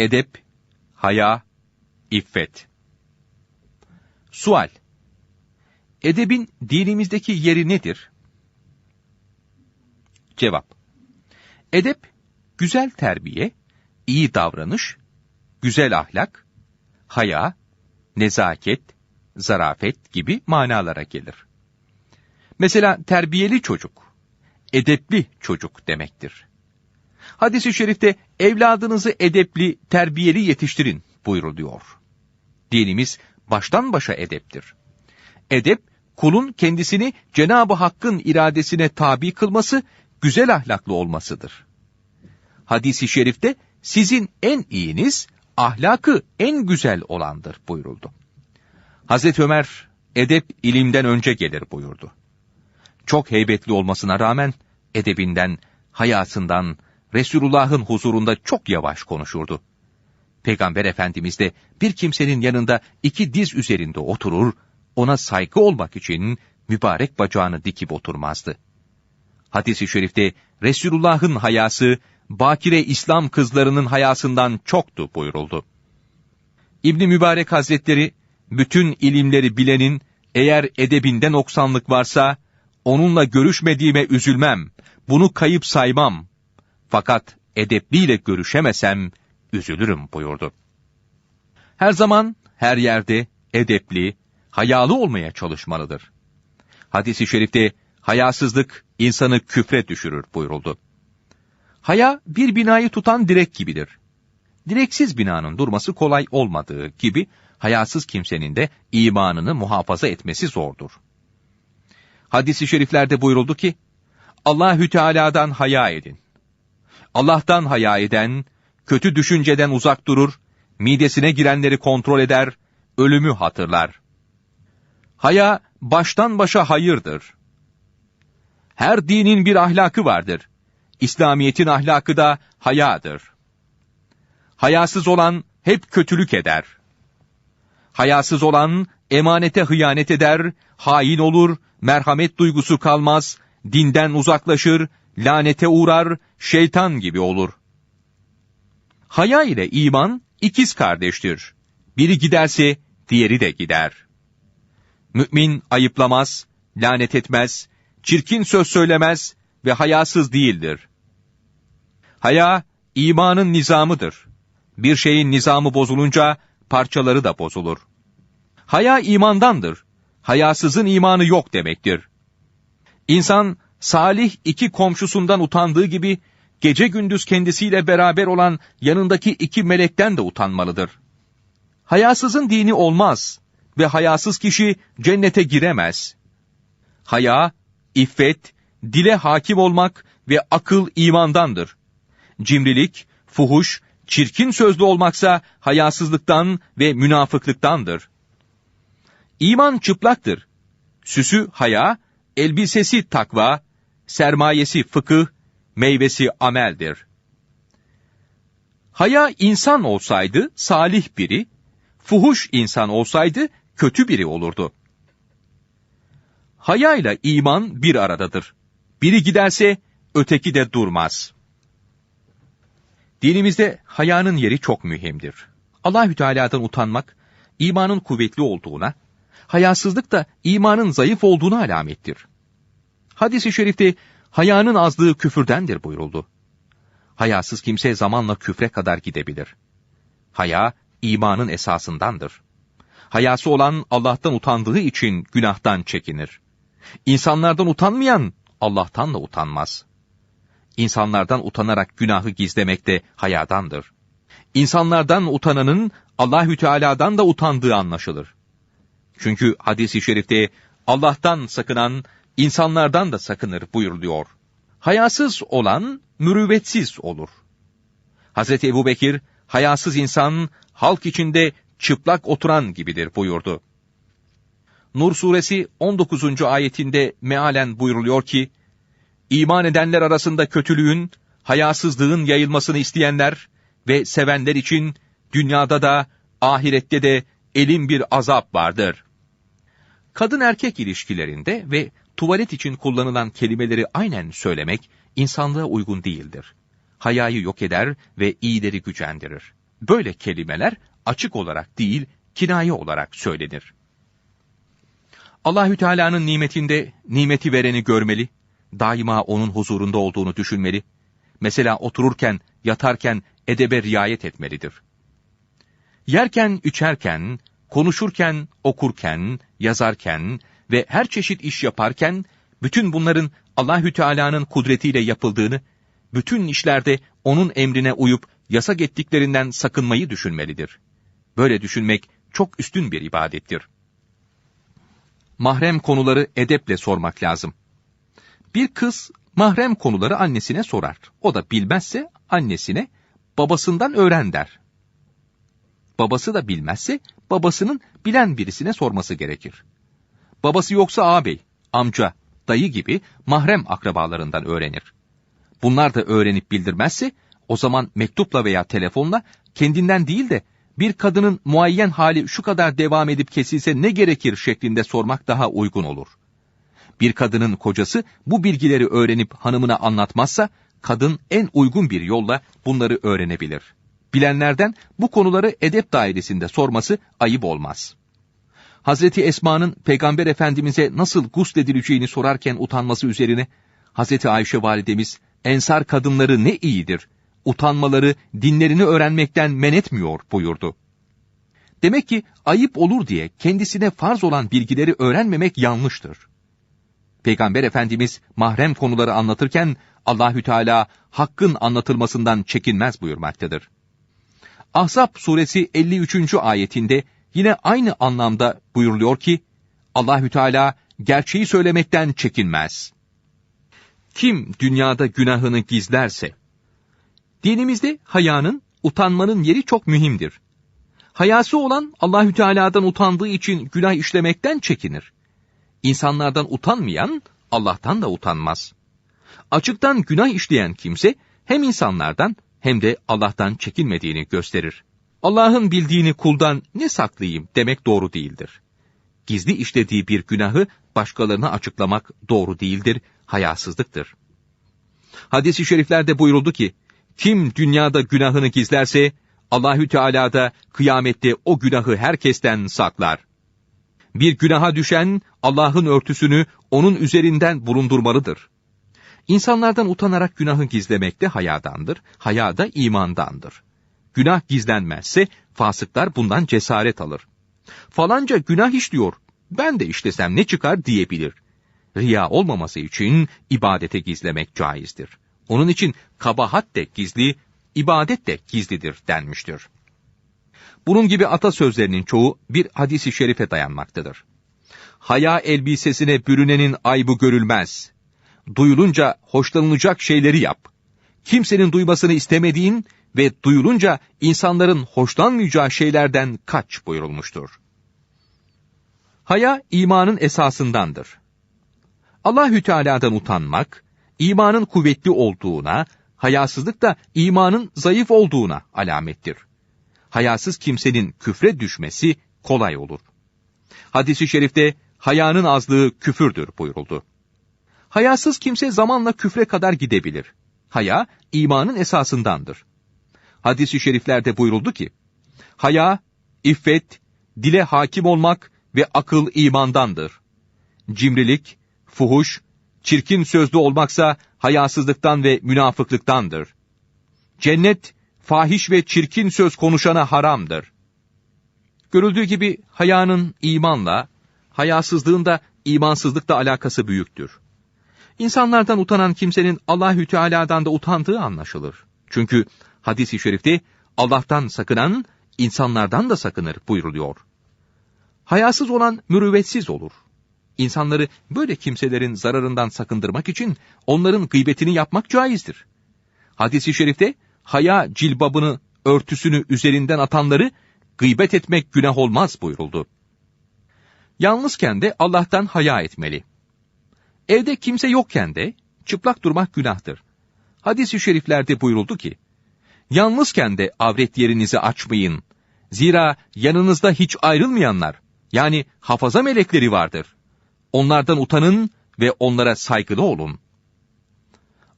edep, haya, iffet. Sual. Edebin dinimizdeki yeri nedir? Cevap. Edep, güzel terbiye, iyi davranış, güzel ahlak, haya, nezaket, zarafet gibi manalara gelir. Mesela terbiyeli çocuk, edepli çocuk demektir. Hadis-i şerifte evladınızı edepli, terbiyeli yetiştirin buyuruluyor. Dinimiz baştan başa edeptir. Edep, kulun kendisini Cenab-ı Hakk'ın iradesine tabi kılması, güzel ahlaklı olmasıdır. Hadis-i şerifte sizin en iyiniz, ahlakı en güzel olandır buyuruldu. Hazreti Ömer, edep ilimden önce gelir buyurdu. Çok heybetli olmasına rağmen, edebinden, hayatından, Resulullah'ın huzurunda çok yavaş konuşurdu. Peygamber Efendimiz de bir kimsenin yanında iki diz üzerinde oturur, ona saygı olmak için mübarek bacağını dikip oturmazdı. Hadis-i şerifte Resulullah'ın hayası, bakire İslam kızlarının hayasından çoktu buyuruldu. İbni Mübarek Hazretleri, bütün ilimleri bilenin, eğer edebinde noksanlık varsa, onunla görüşmediğime üzülmem, bunu kayıp saymam. Fakat edepliyle görüşemesem, üzülürüm buyurdu. Her zaman, her yerde edepli, hayalı olmaya çalışmalıdır. Hadis-i şerifte hayasızlık insanı küfre düşürür buyuruldu. Haya bir binayı tutan direk gibidir. Direksiz binanın durması kolay olmadığı gibi hayasız kimsenin de imanını muhafaza etmesi zordur. Hadis-i şeriflerde buyuruldu ki, Allahü Teala'dan haya edin. Allah'tan haya eden, kötü düşünceden uzak durur, midesine girenleri kontrol eder, ölümü hatırlar. Haya, baştan başa hayırdır. Her dinin bir ahlakı vardır. İslamiyet'in ahlakı da hayadır. Hayasız olan hep kötülük eder. Hayasız olan emanete hıyanet eder, hain olur, merhamet duygusu kalmaz, dinden uzaklaşır, lanete uğrar, şeytan gibi olur. Haya ile iman ikiz kardeştir. Biri giderse diğeri de gider. Mümin ayıplamaz, lanet etmez, çirkin söz söylemez ve hayasız değildir. Haya, imanın nizamıdır. Bir şeyin nizamı bozulunca parçaları da bozulur. Haya imandandır. Hayasızın imanı yok demektir. İnsan, salih iki komşusundan utandığı gibi, gece gündüz kendisiyle beraber olan yanındaki iki melekten de utanmalıdır. Hayasızın dini olmaz ve hayasız kişi cennete giremez. Haya, iffet, dile hakim olmak ve akıl imandandır. Cimrilik, fuhuş, çirkin sözlü olmaksa hayasızlıktan ve münafıklıktandır. İman çıplaktır. Süsü haya, elbisesi takva, sermayesi fıkıh, meyvesi ameldir. Haya insan olsaydı salih biri, fuhuş insan olsaydı kötü biri olurdu. Haya ile iman bir aradadır. Biri giderse öteki de durmaz. Dinimizde hayanın yeri çok mühimdir. Allahü Teala'dan utanmak imanın kuvvetli olduğuna, hayasızlık da imanın zayıf olduğuna alamettir. Hadis-i şerifte hayanın azlığı küfürdendir buyuruldu. Hayasız kimse zamanla küfre kadar gidebilir. Haya, imanın esasındandır. Hayası olan Allah'tan utandığı için günahtan çekinir. İnsanlardan utanmayan Allah'tan da utanmaz. İnsanlardan utanarak günahı gizlemek de hayadandır. İnsanlardan utananın Allahü Teala'dan da utandığı anlaşılır. Çünkü hadis-i şerifte Allah'tan sakınan insanlardan da sakınır buyuruluyor. Hayasız olan mürüvvetsiz olur. Hazreti Ebu Bekir, hayasız insan halk içinde çıplak oturan gibidir buyurdu. Nur suresi 19. ayetinde mealen buyruluyor ki, İman edenler arasında kötülüğün, hayasızlığın yayılmasını isteyenler ve sevenler için dünyada da ahirette de elin bir azap vardır. Kadın erkek ilişkilerinde ve tuvalet için kullanılan kelimeleri aynen söylemek insanlığa uygun değildir. Hayayı yok eder ve iyileri gücendirir. böyle kelimeler açık olarak değil, kinaye olarak söylenir. Allahü Teala'nın nimetinde nimeti vereni görmeli, daima onun huzurunda olduğunu düşünmeli. Mesela otururken, yatarken edebe riayet etmelidir. Yerken, içerken, konuşurken, okurken, yazarken ve her çeşit iş yaparken bütün bunların Allahü Teala'nın kudretiyle yapıldığını, bütün işlerde onun emrine uyup yasak ettiklerinden sakınmayı düşünmelidir. Böyle düşünmek çok üstün bir ibadettir. Mahrem konuları edeple sormak lazım. Bir kız mahrem konuları annesine sorar. O da bilmezse annesine babasından öğren der. Babası da bilmezse babasının bilen birisine sorması gerekir. Babası yoksa ağabey, amca, dayı gibi mahrem akrabalarından öğrenir. Bunlar da öğrenip bildirmezse o zaman mektupla veya telefonla kendinden değil de bir kadının muayyen hali şu kadar devam edip kesilse ne gerekir şeklinde sormak daha uygun olur. Bir kadının kocası bu bilgileri öğrenip hanımına anlatmazsa, kadın en uygun bir yolla bunları öğrenebilir. Bilenlerden bu konuları edep dairesinde sorması ayıp olmaz. Hazreti Esma'nın Peygamber Efendimiz'e nasıl gusledileceğini sorarken utanması üzerine, Hazreti Ayşe validemiz, ensar kadınları ne iyidir, utanmaları dinlerini öğrenmekten men etmiyor buyurdu. Demek ki ayıp olur diye kendisine farz olan bilgileri öğrenmemek yanlıştır. Peygamber Efendimiz mahrem konuları anlatırken Allahü Teala hakkın anlatılmasından çekinmez buyurmaktadır. Ahzab suresi 53. ayetinde yine aynı anlamda buyuruluyor ki Allahü Teala gerçeği söylemekten çekinmez. Kim dünyada günahını gizlerse Dinimizde hayanın, utanmanın yeri çok mühimdir. Hayası olan Allahü Teala'dan utandığı için günah işlemekten çekinir. İnsanlardan utanmayan Allah'tan da utanmaz. Açıktan günah işleyen kimse hem insanlardan hem de Allah'tan çekinmediğini gösterir. Allah'ın bildiğini kuldan ne saklayayım demek doğru değildir. Gizli işlediği bir günahı başkalarına açıklamak doğru değildir, hayasızlıktır. Hadis-i şeriflerde buyuruldu ki, kim dünyada günahını gizlerse, Allahü Teala da kıyamette o günahı herkesten saklar. Bir günaha düşen Allah'ın örtüsünü onun üzerinden bulundurmalıdır. İnsanlardan utanarak günahı gizlemek de hayadandır, haya da imandandır. Günah gizlenmezse fasıklar bundan cesaret alır. Falanca günah işliyor, ben de işlesem ne çıkar diyebilir. Riya olmaması için ibadete gizlemek caizdir. Onun için kabahat de gizli, ibadet de gizlidir denmiştir. Bunun gibi atasözlerinin çoğu bir hadisi şerife dayanmaktadır. Haya elbisesine bürünenin aybu görülmez. Duyulunca hoşlanılacak şeyleri yap. Kimsenin duymasını istemediğin ve duyulunca insanların hoşlanmayacağı şeylerden kaç buyurulmuştur. Haya imanın esasındandır. Allahü Teala'dan utanmak, imanın kuvvetli olduğuna, hayasızlık da imanın zayıf olduğuna alamettir. Hayasız kimsenin küfre düşmesi kolay olur. Hadis-i şerifte hayanın azlığı küfürdür buyuruldu. Hayasız kimse zamanla küfre kadar gidebilir. Haya, imanın esasındandır. Hadis-i şeriflerde buyuruldu ki, Haya, iffet, dile hakim olmak ve akıl imandandır. Cimrilik, fuhuş, çirkin sözlü olmaksa hayasızlıktan ve münafıklıktandır. Cennet, fahiş ve çirkin söz konuşana haramdır. Görüldüğü gibi hayanın imanla, hayasızlığın da imansızlıkla alakası büyüktür. İnsanlardan utanan kimsenin Allahü Teala'dan da utandığı anlaşılır. Çünkü hadis-i şerifte Allah'tan sakınan insanlardan da sakınır buyuruluyor. Hayasız olan mürüvvetsiz olur. İnsanları böyle kimselerin zararından sakındırmak için onların gıybetini yapmak caizdir. Hadis-i şerifte haya cilbabını, örtüsünü üzerinden atanları gıybet etmek günah olmaz buyuruldu. Yalnızken de Allah'tan haya etmeli. Evde kimse yokken de çıplak durmak günahtır. Hadis-i şeriflerde buyuruldu ki, Yalnızken de avret yerinizi açmayın. Zira yanınızda hiç ayrılmayanlar, yani hafaza melekleri vardır. Onlardan utanın ve onlara saygılı olun.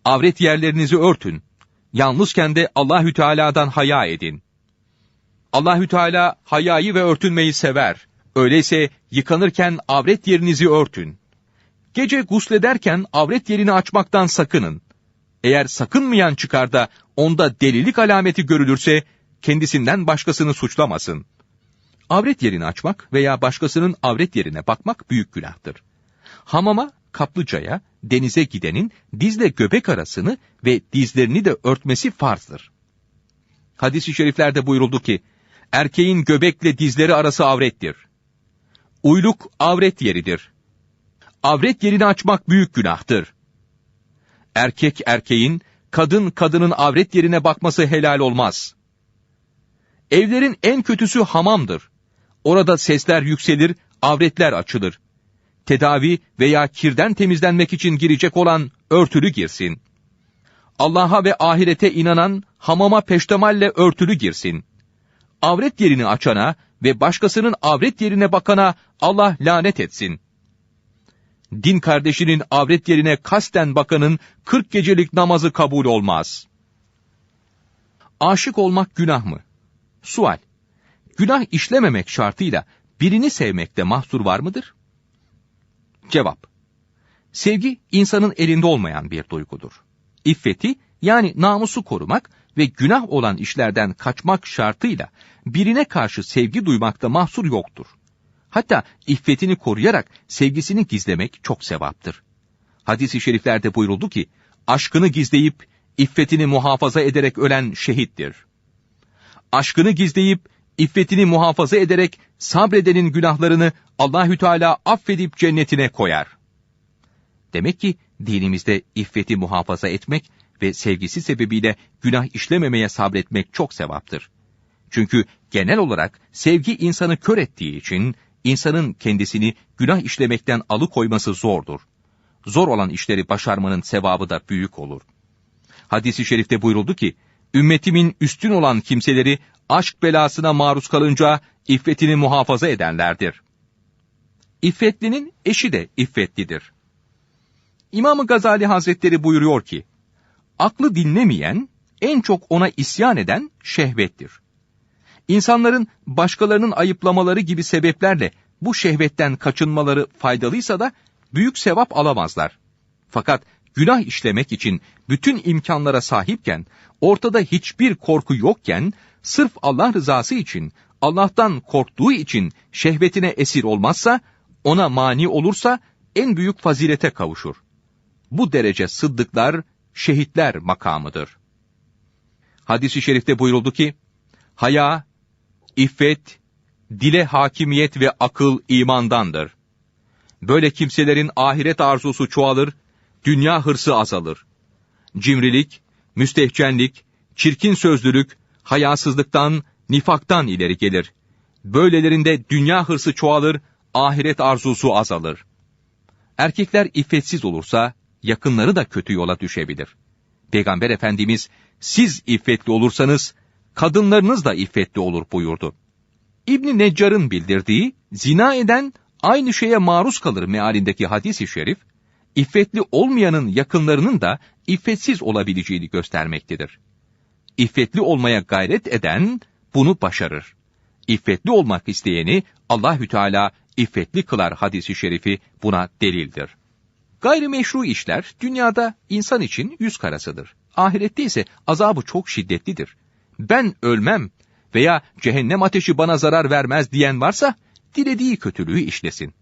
Avret yerlerinizi örtün. Yalnızken de Allahü Teala'dan haya edin. Allahü Teala hayayı ve örtünmeyi sever. Öyleyse yıkanırken avret yerinizi örtün. Gece guslederken avret yerini açmaktan sakının. Eğer sakınmayan çıkar da onda delilik alameti görülürse kendisinden başkasını suçlamasın. Avret yerini açmak veya başkasının avret yerine bakmak büyük günahtır. Hamama, kaplıcaya, denize gidenin dizle göbek arasını ve dizlerini de örtmesi farzdır. Hadis-i şeriflerde buyuruldu ki, erkeğin göbekle dizleri arası avrettir. Uyluk avret yeridir. Avret yerini açmak büyük günahtır. Erkek erkeğin, kadın kadının avret yerine bakması helal olmaz. Evlerin en kötüsü hamamdır. Orada sesler yükselir, avretler açılır. Tedavi veya kirden temizlenmek için girecek olan örtülü girsin. Allah'a ve ahirete inanan hamama peştemalle örtülü girsin. Avret yerini açana ve başkasının avret yerine bakana Allah lanet etsin. Din kardeşinin avret yerine kasten bakanın 40 gecelik namazı kabul olmaz. Aşık olmak günah mı? Sual. Günah işlememek şartıyla birini sevmekte mahsur var mıdır? Cevap. Sevgi insanın elinde olmayan bir duygudur. İffeti yani namusu korumak ve günah olan işlerden kaçmak şartıyla birine karşı sevgi duymakta mahsur yoktur. Hatta iffetini koruyarak sevgisini gizlemek çok sevaptır. Hadis-i şeriflerde buyuruldu ki, aşkını gizleyip iffetini muhafaza ederek ölen şehittir. Aşkını gizleyip iffetini muhafaza ederek sabredenin günahlarını Allahü Teala affedip cennetine koyar. Demek ki dinimizde iffeti muhafaza etmek ve sevgisi sebebiyle günah işlememeye sabretmek çok sevaptır. Çünkü genel olarak sevgi insanı kör ettiği için insanın kendisini günah işlemekten alıkoyması zordur. Zor olan işleri başarmanın sevabı da büyük olur. Hadis-i şerifte buyuruldu ki, ümmetimin üstün olan kimseleri aşk belasına maruz kalınca iffetini muhafaza edenlerdir. İffetlinin eşi de iffetlidir. İmam Gazali Hazretleri buyuruyor ki, aklı dinlemeyen, en çok ona isyan eden şehvettir. İnsanların başkalarının ayıplamaları gibi sebeplerle bu şehvetten kaçınmaları faydalıysa da büyük sevap alamazlar. Fakat günah işlemek için bütün imkanlara sahipken, ortada hiçbir korku yokken, sırf Allah rızası için, Allah'tan korktuğu için şehvetine esir olmazsa, ona mani olursa en büyük fazilete kavuşur. Bu derece sıddıklar, şehitler makamıdır. Hadis-i şerifte buyuruldu ki, haya, iffet, dile hakimiyet ve akıl imandandır. Böyle kimselerin ahiret arzusu çoğalır, dünya hırsı azalır. Cimrilik, müstehcenlik, çirkin sözlülük, hayasızlıktan, nifaktan ileri gelir. Böylelerinde dünya hırsı çoğalır, ahiret arzusu azalır. Erkekler iffetsiz olursa, yakınları da kötü yola düşebilir. Peygamber Efendimiz, siz iffetli olursanız, kadınlarınız da iffetli olur buyurdu. İbni Neccar'ın bildirdiği, zina eden aynı şeye maruz kalır mealindeki hadis-i şerif, iffetli olmayanın yakınlarının da iffetsiz olabileceğini göstermektedir. İffetli olmaya gayret eden bunu başarır. İffetli olmak isteyeni Allahü Teala iffetli kılar hadisi şerifi buna delildir. Gayrimeşru işler dünyada insan için yüz karasıdır. Ahirette ise azabı çok şiddetlidir. Ben ölmem veya cehennem ateşi bana zarar vermez diyen varsa dilediği kötülüğü işlesin.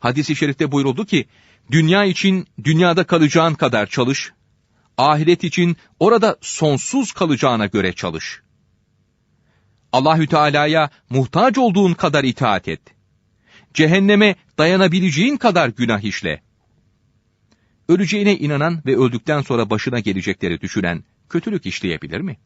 Hadis-i şerifte buyuruldu ki, dünya için dünyada kalacağın kadar çalış, ahiret için orada sonsuz kalacağına göre çalış. Allahü Teala'ya muhtaç olduğun kadar itaat et. Cehenneme dayanabileceğin kadar günah işle. Öleceğine inanan ve öldükten sonra başına gelecekleri düşünen kötülük işleyebilir mi?